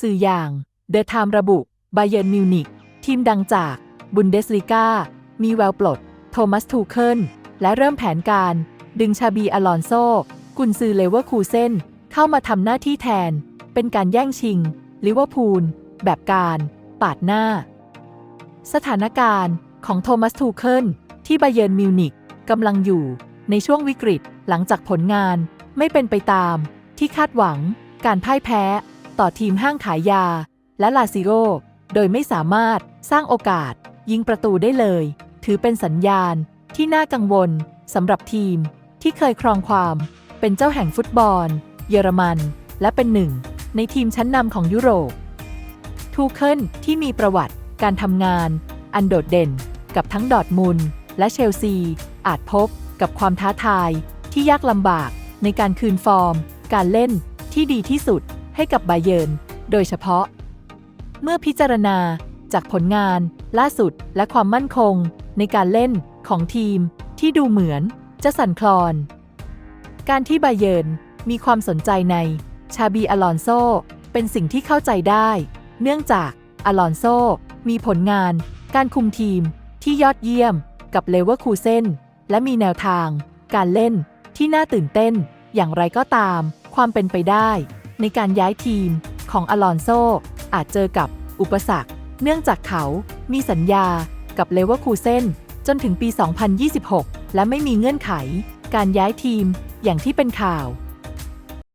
สื่ออย่างเดอะไทม์ระบุไบเยนมิวนิกทีมดังจากบุนเดสลีกามีแววปลด โทมัสทูเคิลและเริ่มแผนการ ดึงชาบีอลอนโซ กุนซือเลเวอร์คูเซนเข้ามาทำหน้าที่แทน เป็นการแย่งชิง ลิเวอร์พูล แบบการ ปาดหน้า สถานการณ์ของโทมัสทูเคิลที่ไบเยนมิวนิกกำลังอยู่ในช่วงวิกฤตหลังจากผลงานไม่เป็นไปตามที่คาดหวัง การพ่ายแพ้ ต่อทีมห้างขายยา และลาซิโรโดยไม่สามารถสร้างโอกาส ยิงประตูได้เลย ถือเป็นสัญญาณที่น่ากังวลสำหรับทีมที่เคยครองความเป็นเจ้าแห่งฟุตบอล เยอรมัน และเป็นหนึ่ง ในทีมชั้นนำของยุโรป ทูเคิลที่มีประวัติการทำงาน อันโดดเด่นกับทั้งดอร์มุนและเชลซี อาจพบกับความท้าทายที่ยากลำบากในการคืนฟอร์ม การเล่นที่ดีที่สุด ให้กับไบเยิร์นโดยเฉพาะ เมื่อพิจารณาจากผลงาน ล่าสุดและความมั่นคง ในการเล่นของทีมที่ดูเหมือนจะสั่นคลอน การที่ไบเยิร์นมีความสนใจในชาบีอลอนโซเป็นสิ่งที่เข้าใจได้ เนื่องจากอลอนโซมีผลงาน การคุมทีมที่ยอดเยี่ยมกับเลเวอร์คูเซนและมีแนวทาง การเล่นที่น่าตื่นเต้น อย่างไรก็ตาม ความเป็นไปได้ ในการย้ายทีมของอลอนโซ อาจเจอกับอุปสรรค เนื่องจากเขามีสัญญากับเลเวอร์คูเซนจนถึงปี 2026 และไม่มีเงื่อนไข การย้ายทีมอย่างที่เป็นข่าว